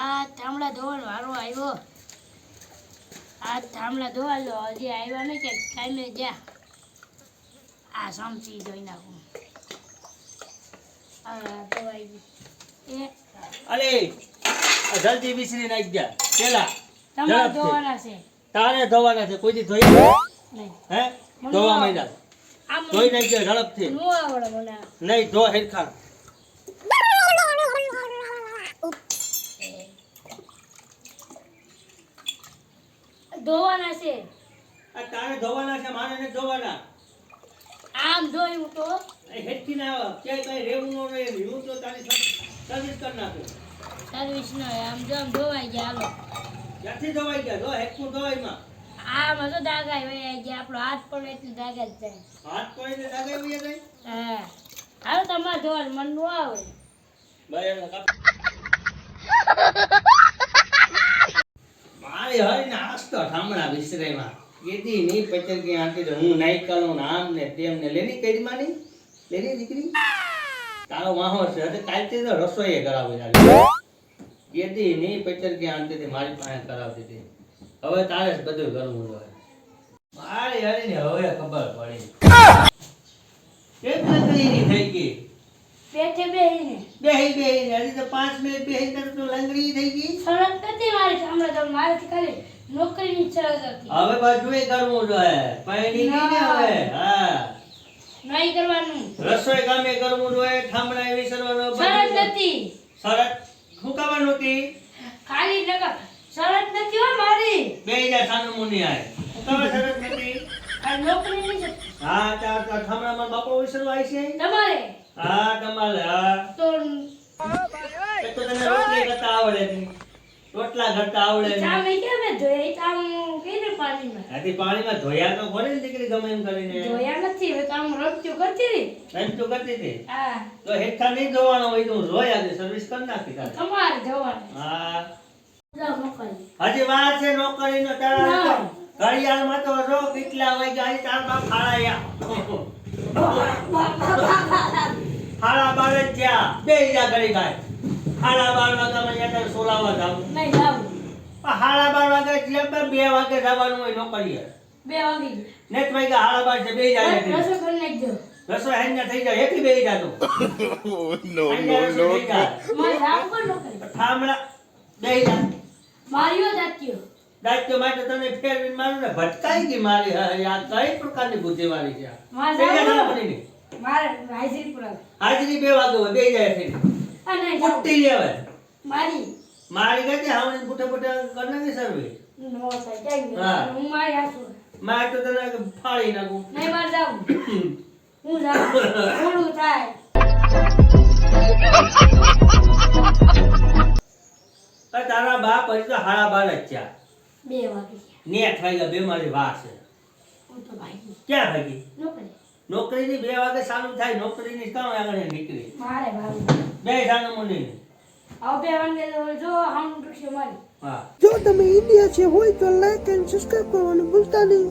આ થાંભલા ધોવાનો વારો આવ્યો. આ થાંભલા ધોવા લો હજી આવ્યા નહીં કે ટાઈમે જા. આ સમસી જોઈ નાખું. આ જલ્દી વિસરી નાખ જા. પેલા તમારે. ધોવાના છે. તારે ધોવાના છે કોઈ દી ધોઈ હે? ધોવા મહિના માંડ્યા. ધોઈ નાખજે ઝડપથી. નહીં ધો હેરખા ધોવાના છે. આ તારે ધોવાના છે મારે નથી ધોવાના. આમ જોયું તો. હેઠી ના આવે કે કઈ રેવું નો રહે હું તો તારી સર્વિસ કરી નાખું. સર્વિસ નો આમ જો આમ ધોવાઈ ગયા હાલો. ક્યાંથી ધોવાઈ ગયા? ધો હેઠું ધોવાઈ માં આમાં તો દાગા વહી ગયા આપણો હાથ પણ એટલું દાગા જ જાય. હાથ પડીને લાગે ઉઈએ જાય? હા. હાલો તમારે ધોવાનું મન નો આવે. બરાબર કાપ. મારી હરીને ઠામણા વિસરાયમાં કેદી નહીં પચર કે આંટી તો હું નાઈ કાલું ને આમ ને તેમ ને લેની કઈ માની લેની દીકરી? તારો વાહો છે હવે કાલથી તો રસોઈએ કરાવી લાગી કેદી નહીં પચર કે આંટી તે મારી પાસે કરાવતી હતી. હવે તારે બધું કરવું જોઈએ મારી હરીને હવે ખબર પડી. એક લંગડીની થઈ ગઈ? બેઠે બેહીને. બેહી બે હજી તો પાંચ મિનિટ બેહી તો લંગડી થઈ ગઈ? શરત નથી મારી સામે તો મારાથી ખાલી નોકરીની જ શરત હતી હવે બધું કરવું જોઈએ. પૈણી નહીં ને હવે. હા. નહીં કરવાનું. રસોઈ કામે કરવું જોઈએ ઠામડા એવી સરવાનો શરત નથી. શરત શું કરવાનું હતી ખાલી નકર શરત નથી હો મારી. બે હજાર સાનું મુનિ આય. તમે શરત નથી? આ નોકરીની જ. હા તાર ઠામડામાં બાપો વિસરવા આવી છે. તમારે? હા તમારે હા. તો તો તને રોટલી કરતા આવડે નહીં. રોટલા કરતા આવડે નહીં. ચામે કેમ ધોઈ ચામ કઈને પાણીમાં? આથી પાણીમાં ધોયા તો કોને દીકરી ગમે એમ કરીને. ધોયા નથી હવે કામ રમતું કરતી રહી એમ તો કરતી હતી? હા. તો હેઠા નહીં ધોવાનો હોય તો હું ધોઈ આજે સર્વિસ કરી નાખી તારે. તમારે ધોવાનું. હા. હજી વાર છે નોકરી નો. તારા ઘડિયાળમાં તો રો કેટલા વાગ્યા અહીં તાર બાપ ફાળાયા ફાળા બાર જ બે ઈરા ઘડી ગાય ફાળા બાર વાગ્યા તમે સોલાવા જાવ નહીં જાવું હાડા બાર વાગે થયા બે વાગે જવાનું હોય નોકરીએ. બે વાગી. નેટ વાગ્યા હાડા બાર છે બે જાય રસોઈ કરી નાખજો. રસોઈ થઈ જાય બે જાતો. મારે જાવું પણ નોકરી. ઠામડા બે જા. માર્યો દાત્યો દાયિત્વ માટે તને ફેરવીને મારું ને ભટકાઈ ગઈ મારી આ કઈ પ્રકારની બુદ્ધિવાળી છે? મારે હાજરી પુરા હાજરી બે વાગે હોય બે જાય છે આ લેવે મારી. મારી કહેતી હાવણી પુટે પુટે કરી નાખી સર્વે નો થાય હું. મારી આસુ મારે તો તને ફાળી નાખું. નહીં મારે જાવું. હું જાઉં. થોડું થાય. તારા બાપ હજી તો હાડા બાર જ થયા. બે વાગે ને થઈ ગયા બે મારી વાર છે. ભાગી. ક્યાં ભાગી? નોકરી. નોકરીની બે વાગે ચાલુ થાય નોકરીની કામ આગળ નીકળી. મારે ભાગવું બે જાનું મુની. હવે બે વાગે જો હમ રિક્ષા મારી હા. જો તમે ઇન્ડિયા છે હોય તો લાઈક એન્ડ સબસ્ક્રાઇબ કરવાનું ભૂલતા નહીં.